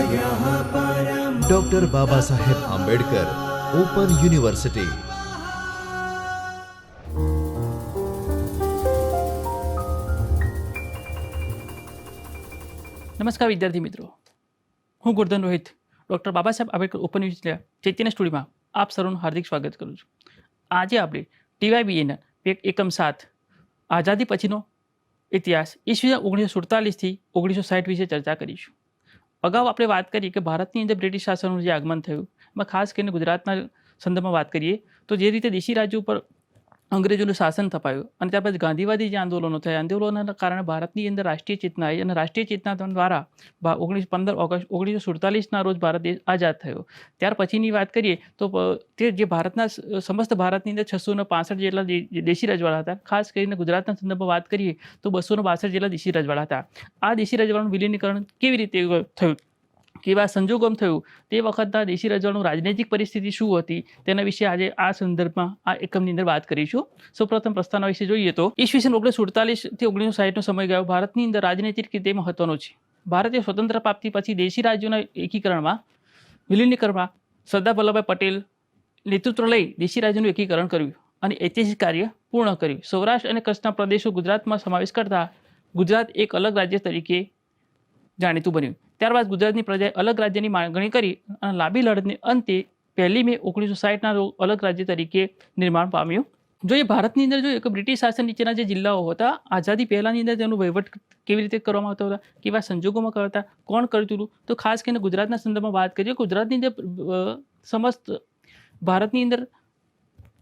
Doctor Baba Saheb Ambedkar open university નમસ્કાર વિદ્યાર્થી મિત્રો. હું Gordhan Rohit doctor Baba Saheb Ambedkar open university ચૈતન્ય સ્ટુડિયોમાં આપ સર્વનું હાર્દિક સ્વાગત કરું છું. આજે આપણે ટીવાયબીએના એકમ સાત, આઝાદી પછીનો ઇતિહાસ ઈસવીસન ઓગણીસો સુડતાલીસથી ઓગણીસો સાઠ વિશે ચર્ચા કરીશું. અગાઉ આપણે વાત કરીએ કે ભારતની અંદર બ્રિટિશ શાસનનું જે આગમન થયું, એમાં ખાસ કરીને ગુજરાતના સંદર્ભમાં વાત કરીએ, તો જે રીતે દેશી રાજ્યો ઉપર અંગ્રેજોનું શાસન થપાયું અને ત્યારબાદ ગાંધીવાદી જે આંદોલનો થયા, આંદોલનોના કારણે ભારતની અંદર રાષ્ટ્રીય ચેતના આવી અને રાષ્ટ્રીય ચેતના દ્વારા ઓગણીસ પંદર ઓગસ્ટ, ઓગણીસો સુડતાલીસના રોજ ભારત દેશ આઝાદ થયો. ત્યાર પછીની વાત કરીએ તો તે જે ભારતના સમસ્ત ભારતની અંદર છસો ને પાસઠ જેટલા દેશી રજવાડા હતા, ખાસ કરીને ગુજરાતના સંદર્ભમાં વાત કરીએ તો બસો ને બાસઠ જેટલા દેશી રજવાડા હતા. આ દેશી રજવાડાનું વિલીનીકરણ કેવી રીતે થયું? કેવા સંજોગમ થયું? તે વખતના દેશી રજવાડનું રાજનૈતિક પરિસ્થિતિ શું હતી? તેના વિશે આજે આ સંદર્ભમાં, આ એકમની અંદર વાત કરીશું. સૌપ્રથમ પ્રસ્તાવના વિશે જોઈએ તો, ઈસવીસન ઓગણીસો સુડતાલીસથી ઓગણીસો સાહીઠનો સમય ગયો. ભારતની અંદર રાજનૈતિક રીતે મહત્વનો છે. ભારતીય સ્વતંત્ર પ્રાપ્તિ પછી દેશી રાજ્યોના એકીકરણમાં, વિલીનીકરણમાં સરદાર વલ્લભભાઈ પટેલ નેતૃત્વ લઈ દેશી રાજ્યનું એકીકરણ કર્યું અને ઐતિહાસિક કાર્ય પૂર્ણ કર્યું. સૌરાષ્ટ્ર અને કચ્છના પ્રદેશો ગુજરાતમાં સમાવેશ કરતા ગુજરાત એક અલગ રાજ્ય તરીકે જાણીતું બન્યું. ત્યારબાદ ગુજરાતની પ્રજાએ અલગ રાજ્યની માગણી કરી અને લાંબી લડતને અંતે પહેલી મે ઓગણીસો સાઠના અલગ રાજ્ય તરીકે નિર્માણ પામ્યું. જોઈએ, ભારતની અંદર જોઈએ કે બ્રિટિશ શાસન નીચેના જે જિલ્લાઓ હતા, આઝાદી પહેલાંની અંદર તેનું વહીવટ કેવી રીતે કરવામાં આવતો હતા, કેવા સંજોગોમાં કરતા, કોણ કરતું હતું તો? ખાસ કરીને ગુજરાતના સંદર્ભમાં વાત કરીએ, ગુજરાતની અંદર સમસ્ત ભારતની અંદર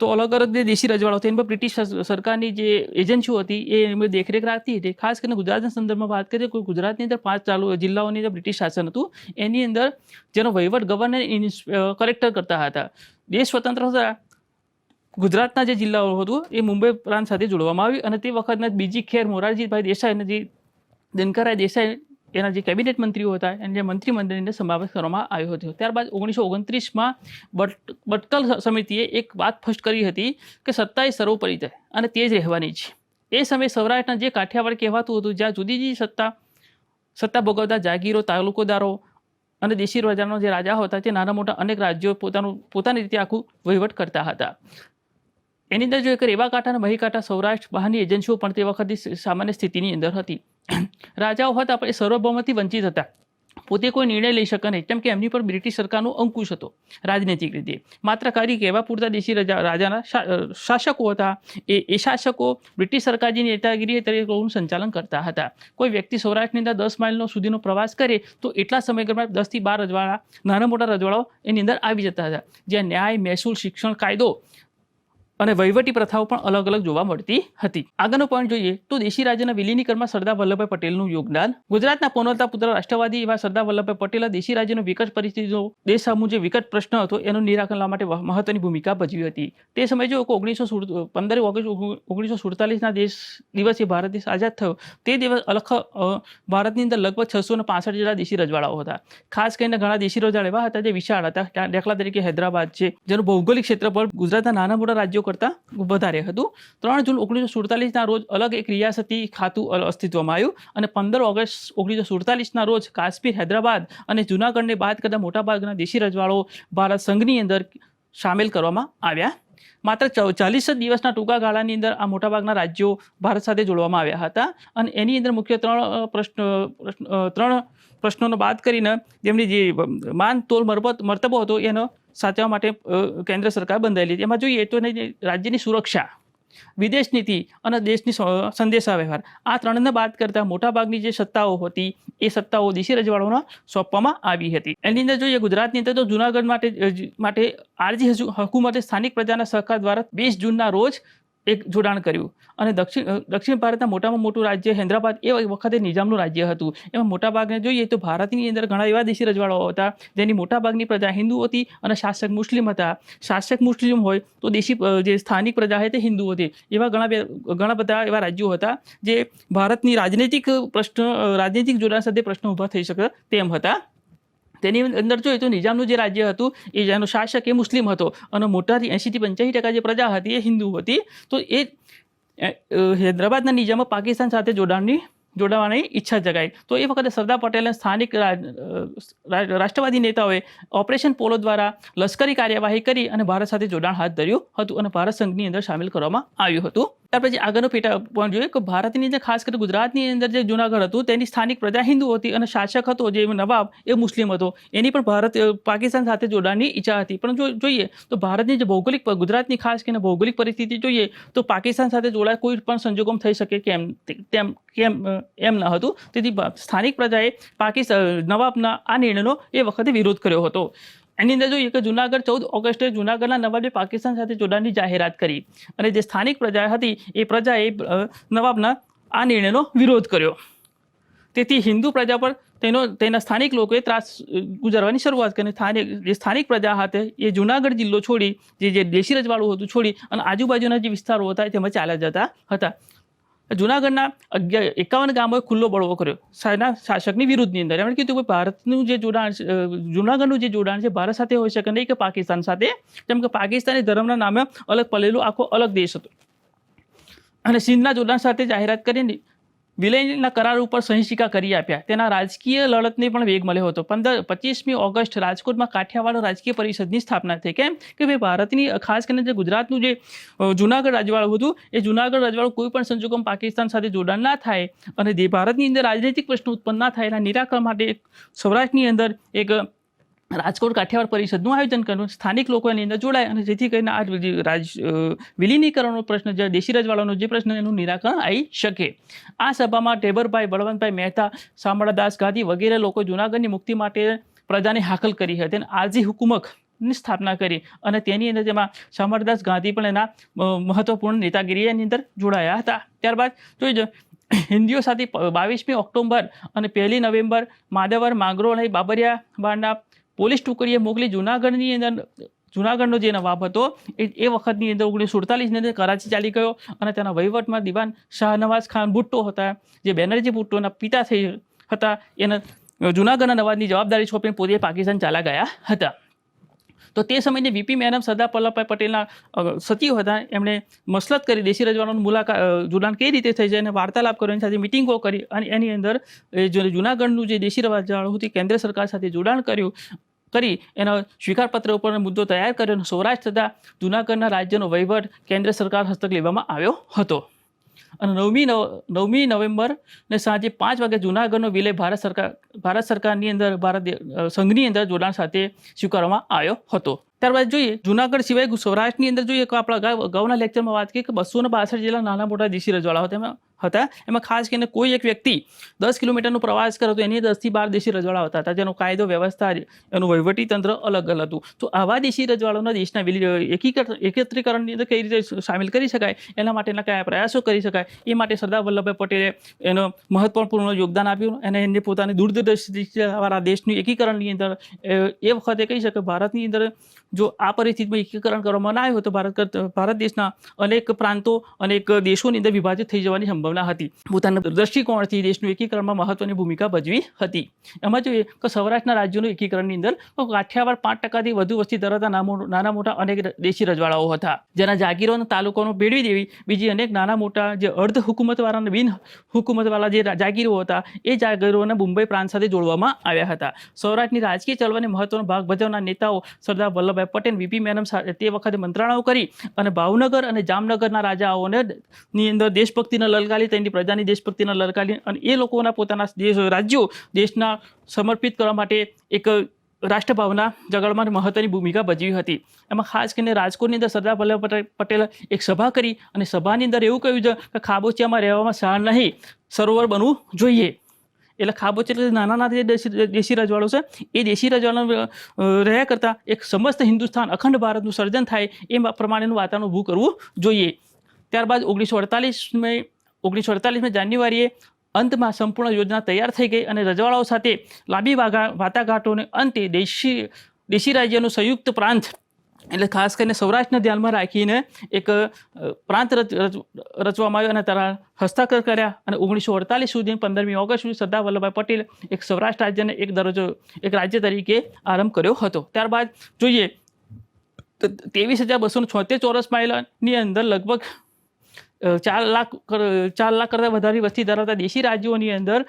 તો અલગ અલગ જે દેશી રજવાડો હતા એની પર બ્રિટિશ સરકારની જે એજન્સીઓ હતી, એ દેખરેખ રાખતી હતી. ખાસ કરીને ગુજરાતના સંદર્ભમાં વાત કરીએ તો ગુજરાતની અંદર પાંચ ચાલુ, જિલ્લાઓની અંદર બ્રિટિશ શાસન હતું. એની અંદર જેનો વહીવટ ગવર્નર કલેક્ટર કરતા હતા. દેશ સ્વતંત્ર હતા. ગુજરાતના જે જિલ્લાઓ હતું, એ મુંબઈ પ્રાંત સાથે જોડવામાં આવ્યું અને તે વખતના બીજી ખેર મોરારજીભાઈ દેસાઈ અને જે દિનકરરાય દેસાઈ એના જે કેબિનેટ મંત્રીઓ હતા, એને જે મંત્રીમંડળની સમાવેશ કરવામાં આવ્યો હતો. ત્યારબાદ ઓગણીસો ઓગણત્રીસમાં બટ, બટકલ સમિતિએ એક વાત ફસ્ટ કરી હતી કે સત્તા એ સર્વોપરી છે અને તે જ રહેવાની છે. એ સમયે સૌરાષ્ટ્રના જે કાઠિયાવાડ કહેવાતું હતું, જ્યાં જુદી જુદી સત્તા સત્તા ભોગવતા જાગીરો, તાલુકોદારો અને દેશી રાજાનો જે રાજા હતા, તે નાના મોટા અનેક રાજ્યો પોતાનું, પોતાની રીતે આખું વહીવટ કરતા હતા. એની અંદર જોઈએ રેવા કાંઠા અને મહીકાંઠા સૌરાષ્ટ્ર બહારની એજન્સીઓ પણ તે વખતની સામાન્ય સ્થિતિની અંદર હતી. રાજાઓ હતા, પણ એ સર્વભૌમથી વંચિત હતા. પોતે કોઈ નિર્ણય લઈ શકે નહીં, કેમ કે એમની પર બ્રિટિશ સરકારનો અંકુશ હતો, રાજનૈતિક રીતે. માત્ર ખાલી કહેવા પૂરતા દેશી રજા, રાજાના શાસકો હતા. એ એ શાસકો બ્રિટિશ સરકારની નેતાગીરી તરીકેનું સંચાલન કરતા હતા. કોઈ વ્યક્તિ સૌરાષ્ટ્રની અંદર દસ માઇલનો સુધીનો પ્રવાસ કરે, તો એટલા સમયગાળામાં દસથી બાર રજવાડા, નાના મોટા રજવાડાઓ એની અંદર આવી જતા હતા. જ્યાં ન્યાય, મહેસૂલ, શિક્ષણ, કાયદો અને વહીવટી પ્રથાઓ પણ અલગ અલગ જોવા મળતી હતી. આગળનો પોઈન્ટ જોઈએ તો દેશી રાજ્યના વિલીનીકરણમાં સરદાર વલ્લભભાઈ પટેલનું યોગદાન. ગુજરાતના પનોતા પુત્ર રાષ્ટ્રવાદી એવા સરદાર વલ્લભભાઈ પટેલે દેશી રાજ્યનો વિકટ પરિસ્થિતિનો, દેશ સામુ જે વિકટ પ્રશ્ન હતો એનું નિરાકરણ લાવવા માટે મહત્વની ભૂમિકા ભજવી હતી. તે સમયે જો ઓગણીસો પંદર ઓગસ્ટ ઓગણીસો સુડતાલીસના દેશ દિવસે ભારત દેશ આઝાદ થયો, તે દિવસ અલખ ભારતની અંદર લગભગ છસો ને પાસઠ જેટલા દેશી રજવાડાઓ હતા. ખાસ કરીને ઘણા દેશી રજવાડા એવા હતા જે વિશાળ હતા. દાખલા તરીકે હૈદરાબાદ છે, જેનું ભૌગોલિક ક્ષેત્રફળ ગુજરાતના નાના મોટા રાજ્યો કરતાં વધારે હતું. ત્રણ જૂન ઓગણીસો સુડતાલીસના રોજ અલગ એક રિયાસતી ખાતું અસ્તિત્વમાં આવ્યું અને પંદર ઓગસ્ટ ઓગણીસો સુડતાલીસના રોજ કાશ્મીર, હૈદરાબાદ અને જૂનાગઢને બાદ કરતા મોટાભાગના દેશી રજવાડો ભારત સંઘની અંદર સામેલ કરવામાં આવ્યા. માત્ર ચાલીસ જ દિવસના ટૂંકા ગાળાની અંદર આ મોટાભાગના રાજ્યો ભારત સાથે જોડવામાં આવ્યા હતા. અને એની અંદર મુખ્ય ત્રણ પ્રશ્ન ત્રણ પ્રશ્નોનો બાદ કરીને જેમની જે માન, તોલ, મરબત, મર્તબો હતો, એનો સાચવવા માટે કેન્દ્ર સરકાર બંધાયેલી એમાં જોઈએ તો રાજ્યની સુરક્ષા વિદેશ નીતિ અને દેશની સંદેશા વ્યવહાર. આ ત્રણને બાદ કરતા મોટાભાગની જે સત્તાઓ હતી, એ સત્તાઓ દેશી રજવાડોના સોંપવામાં આવી હતી. એની અંદર જોઈએ ગુજરાતની અંદર તો જુનાગઢ માટે માટે આરજી હકુમતે સ્થાનિક પ્રજાના સહકાર દ્વારા વીસ જૂનના રોજ એક જોડાણ કર્યું. અને દક્ષિણ દક્ષિણ ભારતના મોટામાં મોટું રાજ્ય હૈદરાબાદ એ વખતે નિઝામનું રાજ્ય હતું. એમાં મોટાભાગને જોઈએ તો ભારતની અંદર ઘણા એવા દેશી રજવાડાઓ હતા, જેની મોટાભાગની પ્રજા હિન્દુ હતી અને શાસક મુસ્લિમ હતા. શાસક મુસ્લિમ હોય તો દેશી જે સ્થાનિક પ્રજા છે તે હિન્દુ હતી એવા ઘણા ઘણા બધા એવા રાજ્યો હતા, જે ભારતની રાજનૈતિક પ્રશ્ન રાજનૈતિક જોડાણ સાથે પ્રશ્નો ઊભા થઈ શકે તેમ હતા. તેની અંદર જોઈએ તો નિઝામનું જે રાજ્ય હતું, એ જેનો શાસક એ મુસ્લિમ હતો અને મોટાથી એંશીથી પંચ્યાસી ટકા જે પ્રજા હતી એ હિન્દુ હતી, તો એ હૈદરાબાદના નિજામમાં પાકિસ્તાન સાથે જોડાણની, જોડાવાની ઈચ્છા જગાઈ. તો એ વખતે સરદાર પટેલના સ્થાનિક રાષ્ટ્રવાદી નેતાઓએ ઓપરેશન પોલો દ્વારા લશ્કરી કાર્યવાહી કરી અને ભારત સાથે જોડાણ હાથ ધર્યું હતું અને ભારત સંઘની અંદર સામેલ કરવામાં આવ્યું હતું. ત્યાર પછી આગળનો પેટા પોઈન્ટ જોઈએ કે ભારતની અંદર ખાસ કરીને ગુજરાતની અંદર જે જુનાગઢ હતું, તેની સ્થાનિક પ્રજા હિન્દુ હતી અને શાસક હતો જે નવાબ એ મુસ્લિમ હતો. એની પણ ભારત પાકિસ્તાન સાથે જોડાણની ઈચ્છા હતી. પણ જો જોઈએ તો ભારતની જે ભૌગોલિક ગુજરાતની ખાસ કરીને ભૌગોલિક પરિસ્થિતિ જોઈએ તો પાકિસ્તાન સાથે જોડાય કોઈ પણ સંજોગોમાં થઈ શકે કેમ તેમ, કેમ એમ ન હતું. તેથી સ્થાનિક પ્રજાએ પાકિસ્તાન નવાબના આ નિર્ણયનો એ વખતે વિરોધ કર્યો હતો. એની અંદર જોઈએ કે જુનાગઢ ચૌદ ઓગસ્ટે જુનાગઢના નવાબે પાકિસ્તાન સાથે જોડાણની જાહેરાત કરી અને જે સ્થાનિક પ્રજા હતી, એ પ્રજાએ નવાબના આ નિર્ણયનો વિરોધ કર્યો. તેથી હિન્દુ પ્રજા પર તેનો, તેના સ્થાનિક લોકોએ ત્રાસ ગુજારવાની શરૂઆત કરી સ્થાનિક, જે સ્થાનિક પ્રજા હતી એ જુનાગઢ જિલ્લો છોડી, જે જે દેશી રજવાડું હતું, છોડી અને આજુબાજુના જે વિસ્તારો હતા, તેમાં ચાલ્યા જતા હતા. જુનાગઢના અગિયાર એકાવન ગામોએ ખુલ્લો બળવો કર્યો. સાના શાસકની વિરુદ્ધની અંદર. એમણે કીધું કે ભારતનું જે જોડાણ જુનાગઢનું જે જોડાણ છે, ભારત સાથે હોઈ શકે નહીં કે પાકિસ્તાન સાથે. જેમ કે પાકિસ્તાની ધર્મના નામે અલગ પડેલું આખો અલગ દેશ હતો. અને સિંધના જોડાણ સાથે જાહેરાત કરીને વિલયના કરાર ઉપર સહીસિકા કરી આપ્યા. તેના રાજકીય લડતને પણ વેગ મળ્યો હતો. પંદર, પચીસમી ઓગસ્ટ રાજકોટમાં કાઠિયાવાડ રાજકીય પરિષદની સ્થાપના થઈ. કેમ? કે ભાઈ ભારતની ખાસ કરીને જે ગુજરાતનું જે જુનાગઢ રજવાડું હતું, એ જુનાગઢ રજવાડું કોઈ પણ સંજોગોમાં પાકિસ્તાન સાથે જોડાણ ના થાય અને ભારતની અંદર રાજનૈતિક પ્રશ્નો ઉત્પન્ન ના થાય એના નિરાકરણ માટે સૌરાષ્ટ્રની અંદર એક રાજકોટ કાઠિયાવાડ પરિષદનું આયોજન કર્યું સ્થાનિક લોકો એની અંદર જોડાય અને જેથી કરીને આ રાજ વિલીનીકરણનો પ્રશ્ન જે દેશી રજવાડાનો જે પ્રશ્ન એનું નિરાકરણ આવી શકે. આ સભામાં ટેબરભાઈ બળવંતભાઈ મહેતા શામળાદાસ ગાંધી વગેરે લોકો જૂનાગઢની મુક્તિ માટે પ્રજાને હાકલ કરી હતી અને આરજી હુકુમકની સ્થાપના કરી અને તેની અંદર જેમાં શામળદાસ ગાંધી પણ એના મહત્વપૂર્ણ નેતાગીરી એની અંદર જોડાયા હતા. ત્યારબાદ જોઈ હિન્દીઓ સાથે બાવીસમી ઓક્ટોબર અને પહેલી નવેમ્બર માધવર માંગરોળ અને બાબરિયા બારના પોલીસ ટુકડીએ મોકલી જુનાગઢની અંદર, જુનાગઢનો જે નવાબ હતો, એ એ વખતની અંદર ઓગણીસો સુડતાલીસની અંદર કરાચી ચાલી ગયો અને તેના વહીવટમાં દિવાન શાહનવાઝ ખાન ભુટ્ટો હતા, જે બેનર્જી ભુટ્ટોના પિતા થઈ હતા. એના જુનાગઢના નવાબની જવાબદારી સોંપીને પોતે પાકિસ્તાન ચાલા ગયા હતા. તો તે સમયે વીપી મેનમ સરદાર વલ્લભભાઈ પટેલના સચિવ હતા. એમણે મસલત કરી દેશી રજવાડાનું મુલાકાત જોડાણ કઈ રીતે થઈ છે અને વાર્તાલાપ કર્યો એની સાથે મિટિંગો કરી અને એની અંદર જુનાગઢનું જે દેશી રજવાડું હતું, કેન્દ્ર સરકાર સાથે જોડાણ કર્યું કરી એનો સ્વીકારપત્ર ઉપરનો મુદ્દો તૈયાર કર્યો અને સૌરાષ્ટ્ર તથા જુનાગઢના રાજ્યનો વહીવટ કેન્દ્ર સરકાર હસ્તક લેવામાં આવ્યો હતો. અને નવમી નવ, નવમી નવેમ્બર ને સાંજે પાંચ વાગે જુનાગઢનો વિલય ભારત સરકાર, ભારત સરકારની અંદર, ભારત સંઘની અંદર જોડાણ સાથે સ્વીકારવામાં આવ્યો હતો. ત્યારબાદ જોઈએ, જુનાગઢ સિવાય સૌરાષ્ટ્રની અંદર જોઈએ આપણા અગાઉ અગાઉના લેક્ચરમાં વાત કરી કે બસો ને બાસઠ જેટલા નાના મોટા દેશી રજવાડા હતા હતા. એમાં ખાસ કરીને કોઈ એક વ્યક્તિ દસ કિલોમીટરનો પ્રવાસ કરે તો એની દસથી બાર દેશી રજવાડા હોતા. જેનો કાયદો, વ્યવસ્થા, એનું વહીવટી તંત્ર અલગ અલગ હતું. તો આવા દેશી રજવાડાઓના દેશના એકીકરણ એકત્રીકરણની અંદર કઈ રીતે સામેલ કરી શકાય? એના માટેના કયા પ્રયાસો કરી શકાય? એ માટે સરદાર વલ્લભભાઈ પટેલે એનો મહત્વપૂર્ણ યોગદાન આપ્યું અને એને પોતાની દૂરદર્શિતાવાળા દેશનું એકીકરણની અંદર, એ વખતે કહી શકે ભારતની અંદર જો આ પરિસ્થિતિમાં એકીકરણ કરવામાં ના આવ્યું તો ભારત ભારત દેશના અનેક પ્રાંતો, અનેક દેશોની અંદર વિભાજિત થઈ જવાની સંભાવના હતી. પોતાના દ્રષ્ટિકોણથી દેશનું એકીકરણમાં મહત્વની ભૂમિકા ભજવી હતી. એમાં જોઈએ કે સૌરાષ્ટ્રના રાજ્યોનું એકીકરણની અંદર કાઠિયાવાડ પાંચ ટકાથી વધુ વસ્તી ધરાવતા નાના મોટા અનેક દેશી રજવાડાઓ હતા. જેના જાગીરો અને તાલુકાનો ભેળવી દેવી, બીજી અનેક નાના મોટા જે અર્ધ હુકુમતવાળા, બિન હુકુમતવાળા જે જાગીરો હતા, એ જાગીરોને મુંબઈ પ્રાંત સાથે જોડવામાં આવ્યા હતા. સૌરાષ્ટ્રની રાજકીય ચળવળની મહત્વનો ભાગ ભજવનાર નેતાઓ સરદાર વલ્લભભાઈ પટેલ વીપી મેનમ તે વખતે મંત્રણાઓ કરી અને ભાવનગર અને જામનગરના રાજાઓને ની અંદર દેશભક્તિને લલકાલી, તેની પ્રજાની દેશભક્તિને લલકાલી અને એ લોકોના પોતાના દેશ, રાજ્યો દેશના સમર્પિત કરવા માટે એક રાષ્ટ્રભાવના જગડમાં મહત્વની ભૂમિકા ભજવી હતી. એમાં ખાસ કરીને રાજકોટની અંદર સરદાર વલ્લભભાઈ પટેલ એક સભા કરી અને સભાની અંદર એવું કહ્યું છે કે ખાબોચિયામાં રહેવામાં સહન નહીં, સરોવર બનવું જોઈએ. એટલે ખાબોચિયા એટલે નાના જે દેશી દેશી રજવાડો છે, એ દેશી રજવાડો રહ્યા કરતાં એક સમસ્ત હિન્દુસ્તાન અખંડ ભારતનું સર્જન થાય એ પ્રમાણેનું વાતાવરણ ઊભું કરવું જોઈએ. ત્યારબાદ ઓગણીસો અડતાલીસમાં ઓગણીસો અડતાલીસમાં જાન્યુઆરીએ અંતમાં સંપૂર્ણ યોજના તૈયાર થઈ ગઈ અને રજવાડાઓ સાથે લાંબી વાઘા, વાટાઘાટોને અંતે દેશી દેશી રાજ્યનું સંયુક્ત પ્રાંત એટલે ખાસ કરીને સૌરાષ્ટ્રને ધ્યાનમાં રાખીને એક પ્રાંત રચ, રચ- રચવામાં આવ્યો અને તેના હસ્તાક્ષર કર્યા અને ઓગણીસો અડતાલીસ સુધી પંદરમી ઓગસ્ટ સુધી સરદાર વલ્લભભાઈ પટેલ એક સૌરાષ્ટ્ર રાજ્યને એક દરજ્જો, એક રાજ્ય તરીકે આરંભ કર્યો હતો. ત્યારબાદ જોઈએ ત્રેવીસ હજાર બસો છોતેર ચોરસ માઇલની અંદર લગભગ ચાર લાખ ચાર લાખ કરતાં વધારે વસ્તી ધરાવતા દેશી રાજ્યોની અંદર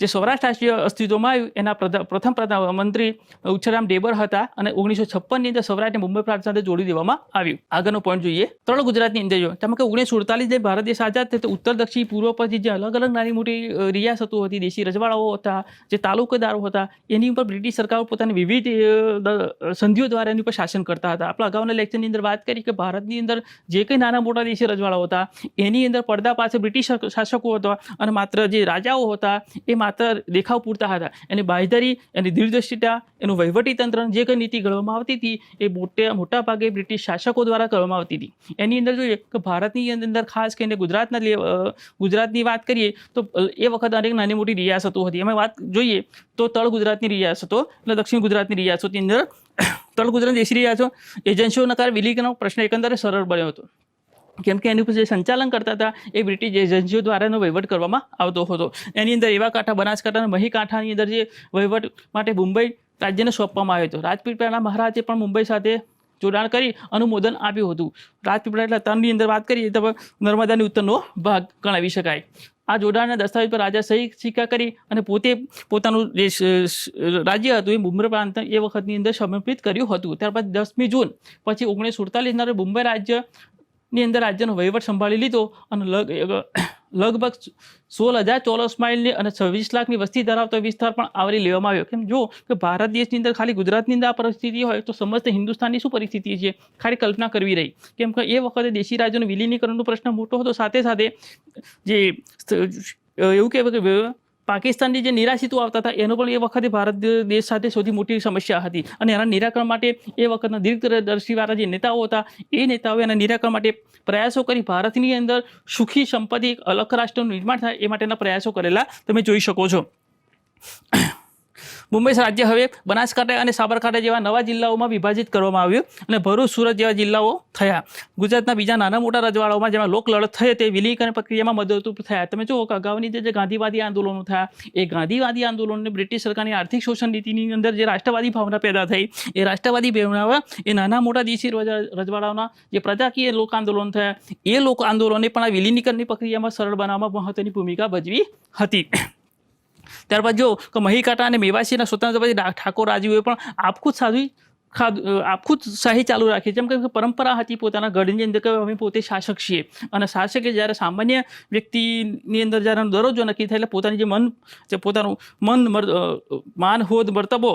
જે સૌરાષ્ટ્ર રાષ્ટ્રીય અસ્તિત્વમાં આવ્યું, એના પ્રથમ પ્રધાનમંત્રી ઉચ્છરામ ડેબર હતા અને ઓગણીસો છપ્પનની અંદર સૌરાષ્ટ્રને મુંબઈ પ્રાંત સાથે જોડી દેવામાં આવ્યું. આગળનો પોઈન્ટ જોઈએ. ત્રણ ગુજરાતની અંદર જો, તમે કે ઓગણીસો સુડતાલીસ જે ભારત દેશ આઝાદ થયો ઉત્તર, દક્ષિણ, પૂર્વ પછી જે અલગ અલગ નાની મોટી રિયાસતો હતી દેશી રજવાડાઓ હતા, જે તાલુકેદારો હતા, એની ઉપર બ્રિટિશ સરકાર પોતાની વિવિધ સંધિઓ દ્વારા એની ઉપર શાસન કરતા હતા. આપણે અગાઉના લેક્ચરની અંદર વાત કરી કે ભારતની અંદર જે કંઈ નાના મોટા દેશી રજવાડાઓ હતા, એની અંદર પડદા પાસે બ્રિટિશ શાસકો હતા અને માત્ર જે રાજાઓ હતા, એ માત્ર દેખાવ પૂરતા હતા. એની બાંયધરી એની દીર્ઘદૃષ્ટિતા એનું વહીવટી તંત્ર જે કંઈ નીતિ ઘડવામાં આવતી હતી, એ મોટે મોટા ભાગે બ્રિટિશ શાસકો દ્વારા કરવામાં આવતી હતી. એની અંદર જોઈએ કે ભારતની અંદર ખાસ કરીને ગુજરાતના ગુજરાતની વાત કરીએ, તો એ વખત અનેક નાની મોટી રિયાસતો હતી. એમાં વાત જોઈએ તો તળ ગુજરાતની રિયાસતો એટલે દક્ષિણ ગુજરાતની રિયાસતોની અંદર તળ ગુજરાત દેશી રિયાસતો, એજન્સીઓના કારણે વિલીનનો પ્રશ્ન એકંદરે સરળ બન્યો હતો. કેમ કે એની ઉપર જે સંચાલન કરતા હતા એ બ્રિટિશ એજન્સીઓ દ્વારા એનો વહીવટ કરવામાં આવતો હતો. એની અંદર એવા કાંઠા બનાસકાંઠા મહી કાંઠાની અંદર જે વહીવટ માટે મુંબઈ રાજ્યને સોંપવામાં આવ્યો હતો. રાજપીપળાના મહારાજે પણ મુંબઈ સાથે જોડાણ કરી અનુમોદન આપ્યું હતું. રાજપીપળા એટલે તનની અંદર વાત કરીએ તો નર્મદાની ઉત્તરનો ભાગ ગણાવી શકાય. આ જોડાણના દસ્તાવેજ પર રાજા સહી સિક્કા કરી અને પોતે પોતાનું જે રાજ્ય હતું એ મુંબઈ પ્રાંત એ વખતની અંદર સમર્પિત કર્યું હતું. ત્યારબાદ દસમી જૂન, પછી ઓગણીસો સુડતાલીસના મુંબઈ રાજ્ય ની અંદર રાજ્યનો વહીવટ સંભાળી લીધો અને લગ લગભગ સોળ હજાર ચોરસ માઇલની અને છવ્વીસ લાખની વસ્તી ધરાવતો વિસ્તાર પણ આવરી લેવામાં આવ્યો. કેમ જો કે ભારત દેશની અંદર ખાલી ગુજરાતની અંદર આ પરિસ્થિતિ હોય તો સમસ્ત હિન્દુસ્તાનની શું પરિસ્થિતિ છે? ખાલી કલ્પના કરવી રહી. કેમ કે એ વખતે દેશી રાજ્યોનું વિલીનીકરણનો પ્રશ્ન મોટો હતો. સાથે સાથે જે એવું કહેવાય કે પાકિસ્તાનની જે નિરાશિતો આવતા હતા, એનો પણ એ વખતે ભારત દેશ સાથે સૌથી મોટી સમસ્યા હતી. અને એના નિરાકરણ માટે એ વખતના દીર્ઘદર્શીવાળા જે નેતાઓ હતા, એ નેતાઓએ એના નિરાકરણ માટે પ્રયાસો કરી ભારતની અંદર સુખી સંપત્તિ, એક અલગ રાષ્ટ્રનું નિર્માણ થાય એ માટેના પ્રયાસો કરેલા તમે જોઈ શકો છો. મુંબઈ રાજ્ય હવે બનાસકાંઠા અને સાબરકાંઠા જેવા નવા જિલ્લાઓમાં વિભાજિત કરવામાં આવ્યું અને ભરૂચ, સુરત જેવા જિલ્લાઓ થયા. ગુજરાતના બીજા નાના મોટા રજવાડાઓમાં જેમાં લોક લડત થઈ તે વિલીકરણ પ્રક્રિયામાં મદદરૂપ થયા. તમે જુઓ કે અગાઉની જે ગાંધીવાદી આંદોલનો થયા, એ ગાંધીવાદી આંદોલનને બ્રિટિશ સરકારની આર્થિક શોષણ નીતિની અંદર જે રાષ્ટ્રવાદી ભાવના પેદા થઈ, એ રાષ્ટ્રવાદી ભાવના એ નાના મોટા દેશી રજવાડાઓના જે પ્રજાકીય લોક આંદોલન થયા, એ લોક આંદોલને પણ આ વિલીનીકરણની પ્રક્રિયામાં સરળ બનાવવામાં મહત્વની ભૂમિકા ભજવી હતી. ત્યારબાદ જો કે મહીકાટા અને મેવાસીના સ્વતંત્ર પછી ઠાકોર રાજવીઓએ પણ આપખુદ સાધવી આખું જ શાહી ચાલુ રાખી. જેમ કે પરંપરા હતી પોતાના ગઢની અંદર કે અમે પોતે શાસક છીએ. અને શાસકે જ્યારે સામાન્ય વ્યક્તિની અંદર જ્યારે દરજ્જો નક્કી થાય એટલે પોતાની જે મન જે પોતાનું મન માન હોદ મર્તબો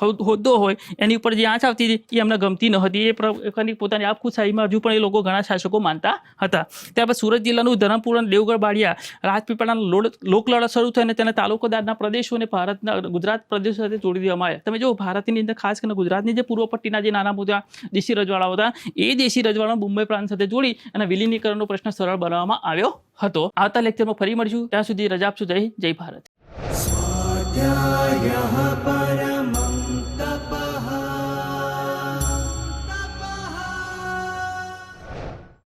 હોદ્દો હોય, એની ઉપર જે આંચ આવતી હતી, એ એમને ગમતી ન હતી. એ પ્રકારની પોતાની આપખુશાહીમાં હજુ પણ એ લોકો ઘણા શાસકો માનતા હતા. ત્યારબાદ સુરત જિલ્લાનું ધરમપુર અને દેવગઢ બાળિયા રાજપીપળાના લોકલડા શરૂ થઈને તેને તાલુકાદારના પ્રદેશોને ભારતના ગુજરાત પ્રદેશો સાથે જોડી દેવામાં આવ્યા. તમે જો ભારતની અંદર ખાસ કરીને ગુજરાતની જે પૂર્વ પટ્ટીના જે નાના મોટા દેશી રજવાડાઓ હતા, એ દેશી રજવાડાઓ મુંબઈ પ્રાંત સાથે જોડી અને વિલીનીકરણનો પ્રશ્ન સરળ બનાવવામાં આવ્યો હતો. આવતા લેક્ચરમાં ફરી મળીશું. ત્યાં સુધી રજા આપશું. જય જય ભારત. સ્વાધ્યાય